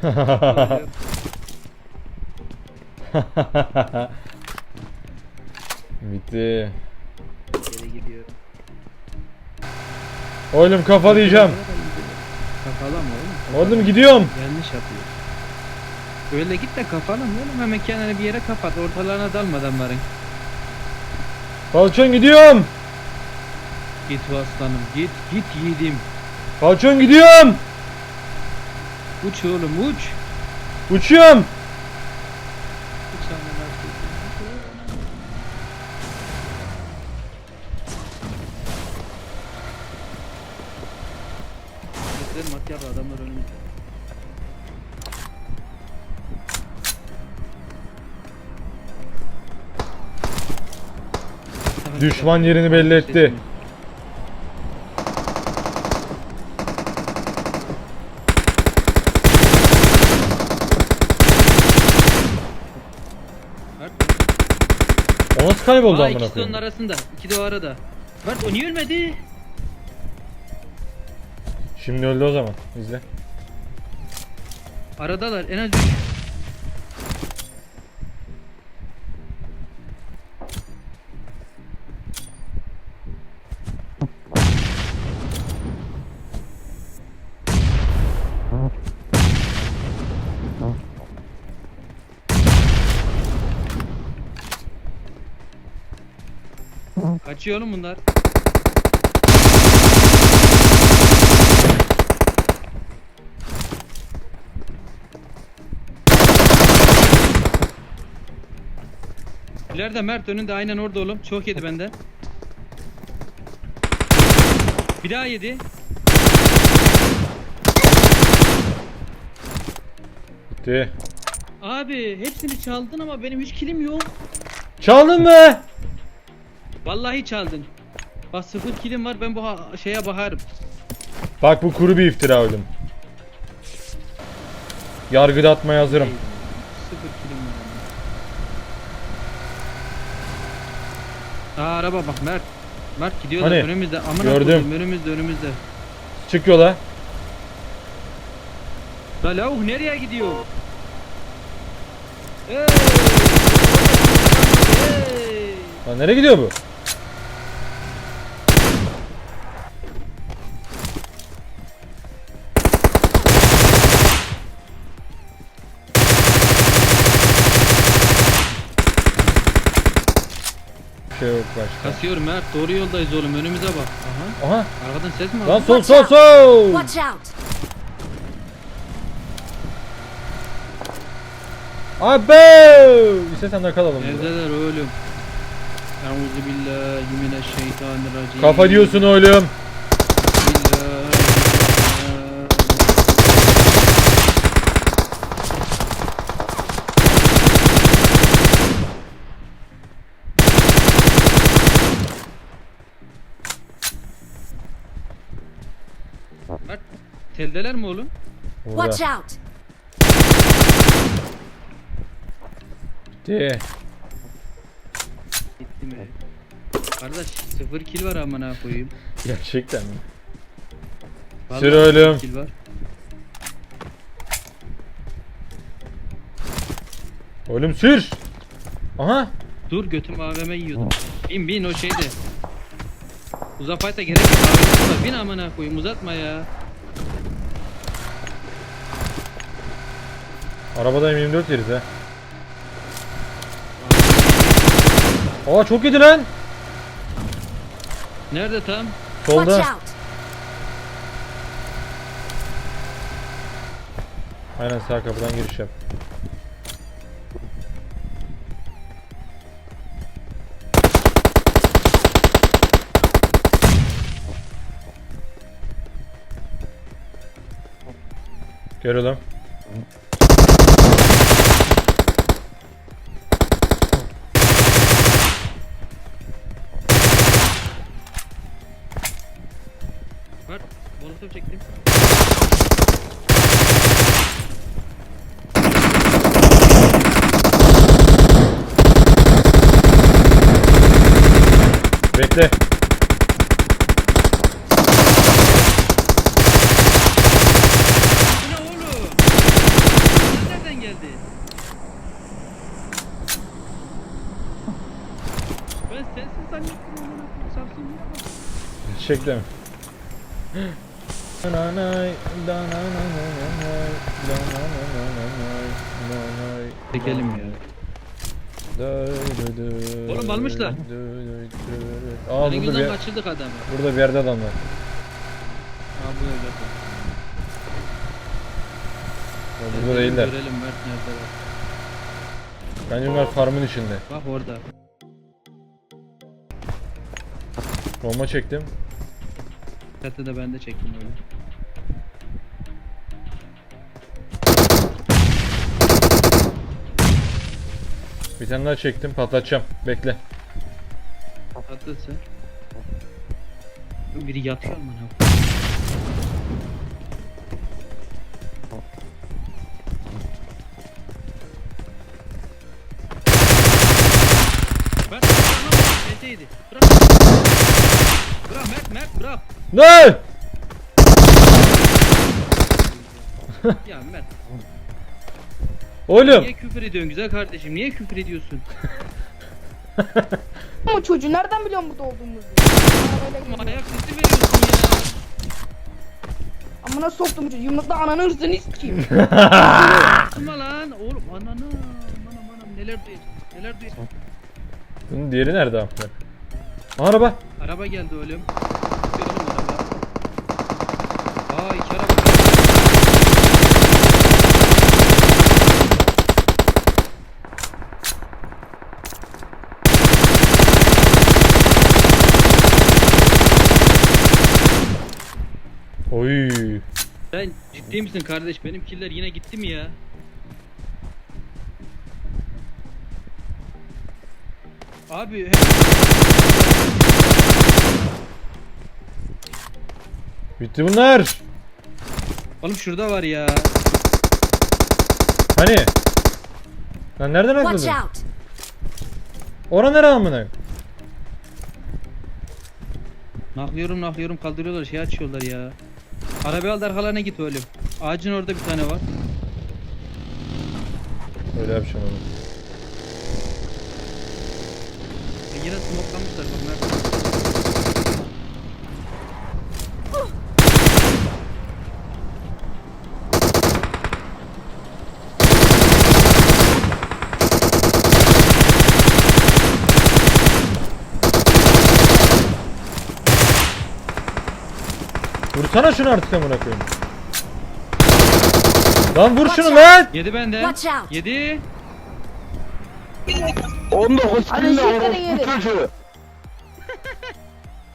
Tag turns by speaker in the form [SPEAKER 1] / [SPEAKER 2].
[SPEAKER 1] Bitti.
[SPEAKER 2] Geri gidiyorum.
[SPEAKER 1] Oğlum kafalayacağım.
[SPEAKER 2] Kafalama oğlum.
[SPEAKER 1] Oğlum gidiyorum.
[SPEAKER 2] Yanlış yapıyor. Öyle git de kafalama oğlum. Hemen kendini bir yere kapat. Ortalarına dalma adamların.
[SPEAKER 1] Falçon gidiyorum.
[SPEAKER 2] Git aslanım git. Git yiğidim.
[SPEAKER 1] Falçon gidiyorum.
[SPEAKER 2] Uç oğlum uç.
[SPEAKER 1] Uçuyorum.
[SPEAKER 2] Uç amına koyayım. Gösterim at yap adamlar önümüzde.
[SPEAKER 1] Düşman yerini belli etti.
[SPEAKER 2] Mert.
[SPEAKER 1] O nasıl kayboldu
[SPEAKER 2] Aa
[SPEAKER 1] amına
[SPEAKER 2] ikisi de onun
[SPEAKER 1] koyayım?
[SPEAKER 2] arasında. İki de o arada. Mert o niye ölmedi?
[SPEAKER 1] Şimdi öldü o zaman. İzle.
[SPEAKER 2] Aradalar en az Kaçıyor oğlum bunlar. İleride Mert önünde aynen orada oğlum. Çok yedi benden. Bir daha yedi.
[SPEAKER 1] Bitti.
[SPEAKER 2] Abi hepsini çaldın ama benim hiç kilim yok.
[SPEAKER 1] Çaldın mı?
[SPEAKER 2] Vallahi çaldın. Bak sıfır kilim var ben bu şeye bakarım.
[SPEAKER 1] Bak bu kuru bir iftira oğlum. Yargıda atmaya hazırım.
[SPEAKER 2] Sıfır kilim var. Aa araba bak Mert. Mert gidiyor
[SPEAKER 1] Hani?
[SPEAKER 2] önümüzde. Amına
[SPEAKER 1] Gördüm.
[SPEAKER 2] koyayım, önümüzde önümüzde.
[SPEAKER 1] Çık yola.
[SPEAKER 2] La lavuk nereye gidiyor? Hey! Hey!
[SPEAKER 1] Lan nereye gidiyor bu? Yok başka.
[SPEAKER 2] Kasıyorum Mert doğru yoldayız oğlum önümüze bak. Aha.
[SPEAKER 1] Aha.
[SPEAKER 2] Arkadan ses mi
[SPEAKER 1] Lan
[SPEAKER 2] aldın?
[SPEAKER 1] sol sol sol.
[SPEAKER 3] Watch out!
[SPEAKER 1] Abi! İstesen de kalalım. burada.
[SPEAKER 2] Neredeler oğlum? Euzu billahi mineşşeytanirracim.
[SPEAKER 1] Kafa diyorsun oğlum.
[SPEAKER 2] Mert, teldeler mi oğlum?
[SPEAKER 1] Burada.
[SPEAKER 3] Watch out!
[SPEAKER 1] Bitti.
[SPEAKER 2] Gitti mi? Kardeş sıfır kill var amına koyayım.
[SPEAKER 1] Gerçekten mi?
[SPEAKER 2] Vallahi
[SPEAKER 1] Sür oğlum.
[SPEAKER 2] kill var.
[SPEAKER 1] Oğlum sür. Aha.
[SPEAKER 2] Dur götüm AVM yiyordum. Bin bin o şeyde. Da gerek yok. Bin amına koyayım uzatma ya.
[SPEAKER 1] Arabada M24 yeriz ha. Aa çok yedi lan.
[SPEAKER 2] Nerede tam?
[SPEAKER 1] Solda. Aynen sağ kapıdan giriş yap. Gör
[SPEAKER 2] fotoğraf çektim.
[SPEAKER 1] Bekle.
[SPEAKER 2] Ne oğlum?
[SPEAKER 1] Nereden geldi? Ben sensiz zannettim
[SPEAKER 2] onu. Sapsın
[SPEAKER 1] mı? Çektim dö, dö,
[SPEAKER 2] Oğlum
[SPEAKER 1] dö. Aa burada bir,
[SPEAKER 2] kaçırdık adamı.
[SPEAKER 1] burada bir yerde adam var.
[SPEAKER 2] Ha bu evde.
[SPEAKER 1] Ya Burada değiller.
[SPEAKER 2] Görelim Mert nerede var.
[SPEAKER 1] Bence bunlar farmın içinde.
[SPEAKER 2] Bak orada.
[SPEAKER 1] Bomba çektim.
[SPEAKER 2] Çatı da ben de çektim öyle.
[SPEAKER 1] Bir tane daha çektim. Patlatacağım. Bekle.
[SPEAKER 2] Attın sen. Biri yatıyor mu? Meteydi. Bırak. Bırak Mert Mert bırak.
[SPEAKER 1] Ne?
[SPEAKER 2] Ya Mert
[SPEAKER 1] Oğlum.
[SPEAKER 2] niye küfür ediyorsun güzel kardeşim? Niye küfür ediyorsun?
[SPEAKER 3] Ama çocuğu nereden biliyorsun burada olduğumuzu? Arabayla
[SPEAKER 2] Ama
[SPEAKER 3] geliyor.
[SPEAKER 2] ayak sesi veriyorsun ya.
[SPEAKER 3] Amına soktum çocuğu. Yumrukla ananı hırsını sikeyim.
[SPEAKER 2] Sıma lan oğlum ananı. Anam anam neler duyacağım. Neler duyacağım.
[SPEAKER 1] Bunun diğeri nerede amına? Araba.
[SPEAKER 2] Araba geldi oğlum. Görelim araba. Aa iki araba.
[SPEAKER 1] Oy.
[SPEAKER 2] Sen ciddi misin kardeş? Benim killer yine gitti mi ya? Abi.
[SPEAKER 1] Bitti bunlar.
[SPEAKER 2] Oğlum şurada var ya.
[SPEAKER 1] Hani? Lan nereden
[SPEAKER 4] Watch
[SPEAKER 1] akladın?
[SPEAKER 4] out!
[SPEAKER 1] Ora nere amına?
[SPEAKER 2] Naklıyorum naklıyorum kaldırıyorlar şey açıyorlar ya. Arabayı al arkalarına git oğlum. Ağacın orada bir tane var.
[SPEAKER 1] Öyle yapacağım onu.
[SPEAKER 2] E yine smoklamışlar bak nerede?
[SPEAKER 1] Vursana şunu artık amına koyayım. Lan vur şunu lan.
[SPEAKER 2] Yedi benden.
[SPEAKER 4] Watch out.
[SPEAKER 2] Yedi.
[SPEAKER 5] 19
[SPEAKER 3] Hadi
[SPEAKER 5] kilo
[SPEAKER 3] şirkete
[SPEAKER 5] orospu
[SPEAKER 3] gelin.
[SPEAKER 5] çocuğu.